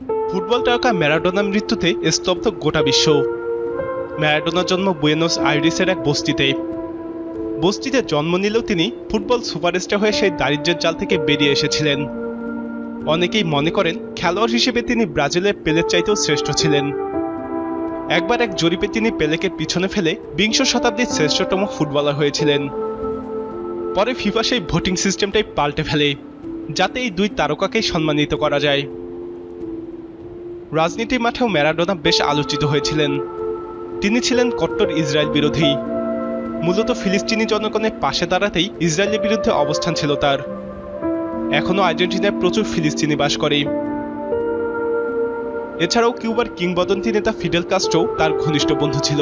Football তারকা ম্যারাডোনার মৃত্যুতে স্তব্ধ গোটা বিশ্ব। ম্যারাডোনার জন্ম বুয়েনোস আইরিসের এক বস্তিতে। বস্তিতে জন্ম নিলেও তিনি ফুটবল সুপারস্টার হয়ে সেই দারিদ্র্যের জাল থেকে বেরিয়ে এসেছিলেন। অনেকেই মনে করেন খেলোয়াড় হিসেবে তিনি ব্রাজিলের পেলের চাইতেও শ্রেষ্ঠ ছিলেন। একবার এক জরিপে তিনি পেলেকে পিছনে ফেলে বিংশ শতাব্দীর শ্রেষ্ঠতম ফুটবলার হয়েছিলেন। পরে ফিফা সেই ভোটিং সিস্টেমটাই পাল্টে ফেলে, যাতে এই দুই তারকাকেই সম্মানিত করা যায়। রাজনীতির মাঠেও ম্যারাডোনা বেশ আলোচিত হয়েছিলেন। তিনি ছিলেন কট্টর ইসরায়েল বিরোধী। মূলত ফিলিস্তিনি জনগণের পাশে দাঁড়াতেই ইসরায়েলের বিরুদ্ধে অবস্থান ছিল তার। এখনও আর্জেন্টিনায় প্রচুর ফিলিস্তিনি বাস করে। এছাড়াও কিউবার কিংবদন্তি নেতা ফিডেল কাস্ট্রো তার ঘনিষ্ঠ বন্ধু ছিল।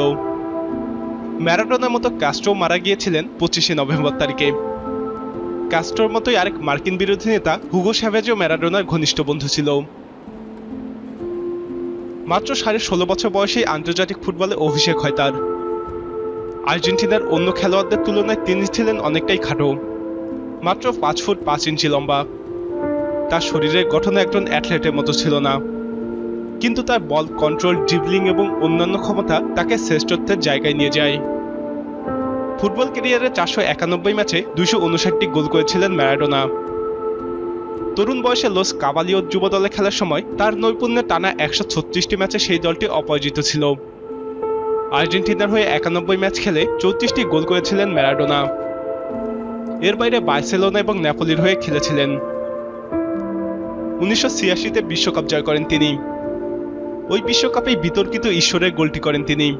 ম্যারাডোনার মতো কাস্ট্রো মারা গিয়েছিলেন পঁচিশে নভেম্বর তারিখে। কাস্ট্রোর মতোই আরেক মার্কিন বিরোধী নেতা হুগো স্যাভেজও ম্যারাডোনার ঘনিষ্ঠ বন্ধু ছিল। মাত্র সাড়ে ষোলো বছর বয়সেই আন্তর্জাতিক ফুটবলে অভিষেক হয় তার। আর্জেন্টিনার অন্য খেলোয়াড়দের তুলনায় তিনি ছিলেন অনেকটাই খাটো। মাত্র পাঁচ ফুট পাঁচ ইঞ্চি লম্বা। তার শরীরের গঠন একজন অ্যাথলেটের মতো ছিল না। কিন্তু তার বল কন্ট্রোল ড্রিবলিং এবং অন্যান্য ক্ষমতা তাকে শ্রেষ্ঠত্বের জায়গায় নিয়ে যায়। ফুটবল ক্যারিয়ারে চারশো একানব্বই ম্যাচে দুইশো উনষাটটি গোল করেছিলেন ম্যারাডোনা। তরুণ বয়সে লস কাবালিও যুব দলে খেলার সময় তার নৈপুণ্যে টানা একশো ছত্রিশটি ম্যাচে সেই দলটি অপরাজিত ছিল। আর্জেন্টিনার হয়ে একানব্বই ম্যাচ খেলে চৌত্রিশটি গোল করেছিলেন ম্যারাডোনা। এর বাইরে বার্সেলোনা এবং নেপোলির হয়ে খেলেছিলেন। উনিশশো ছিয়াশিতে বিশ্বকাপ জয় করেন তিনি। ওই বিশ্বকাপেই বিতর্কিত ঈশ্বরের গোলটি করেন তিনি।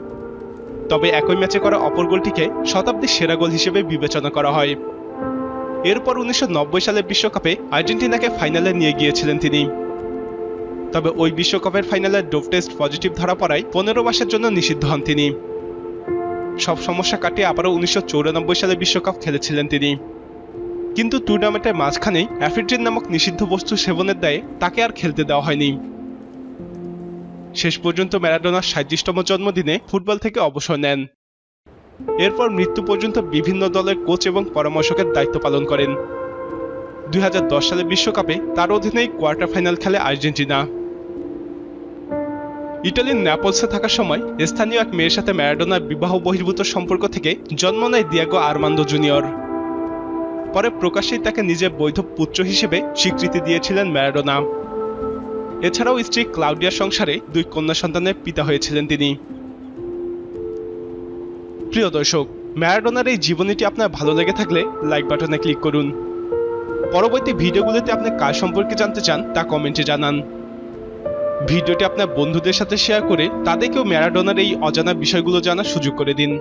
তবে একই ম্যাচে করা অপর গোলটিকে শতাব্দীর সেরা গোল হিসেবে বিবেচনা করা হয়। এরপর উনিশশো সালের বিশ্বকাপে আর্জেন্টিনাকে ফাইনালে নিয়ে গিয়েছিলেন তিনি। তবে ওই বিশ্বকাপের ফাইনালে ডোপ টেস্ট পজিটিভ ধরা পড়ায় পনেরো মাসের জন্য নিষিদ্ধ হন তিনি। সব সমস্যা কাটিয়ে আবারও উনিশশো সালে বিশ্বকাপ খেলেছিলেন তিনি। কিন্তু টুর্নামেন্টের মাঝখানেই অ্যাফিড্রিন নামক নিষিদ্ধ বস্তু সেবনের দায়ে তাকে আর খেলতে দেওয়া হয়নি। শেষ পর্যন্ত ম্যারাডোনার সাঁত্রিশতম জন্মদিনে ফুটবল থেকে অবসর নেন। এরপর মৃত্যু পর্যন্ত বিভিন্ন দলের কোচ এবং পরামর্শকের দায়িত্ব পালন করেন। দুই সালে বিশ্বকাপে তার অধীনেই কোয়ার্টার ফাইনাল খেলে আর্জেন্টিনা। ইটালির ন্যাপলসে থাকার সময় স্থানীয় এক মেয়ের সাথে ম্যারাডোনার বিবাহ বহির্ভূত সম্পর্ক থেকে জন্ম নেয় দিয়াগো আরমান্দো জুনিয়র। পরে প্রকাশ্যেই তাকে নিজের বৈধ পুত্র হিসেবে স্বীকৃতি দিয়েছিলেন ম্যারাডোনা। এছাড়াও স্ত্রী ক্লাউডিয়ার সংসারে দুই কন্যা সন্তানের পিতা হয়েছিলেন তিনি। প্রিয় দর্শক, ম্যারাডোনার এই জীবনীটি আপনার ভালো লেগে থাকলে লাইক বাটনে ক্লিক করুন। পরবর্তী ভিডিওগুলোতে আপনি কার সম্পর্কে জানতে চান, তা কমেন্টে জানান। ভিডিওটি আপনার বন্ধুদের সাথে শেয়ার করে তাদেরকেও ম্যারাডোনার এই অজানা বিষয়গুলো জানার সুযোগ করে দিন।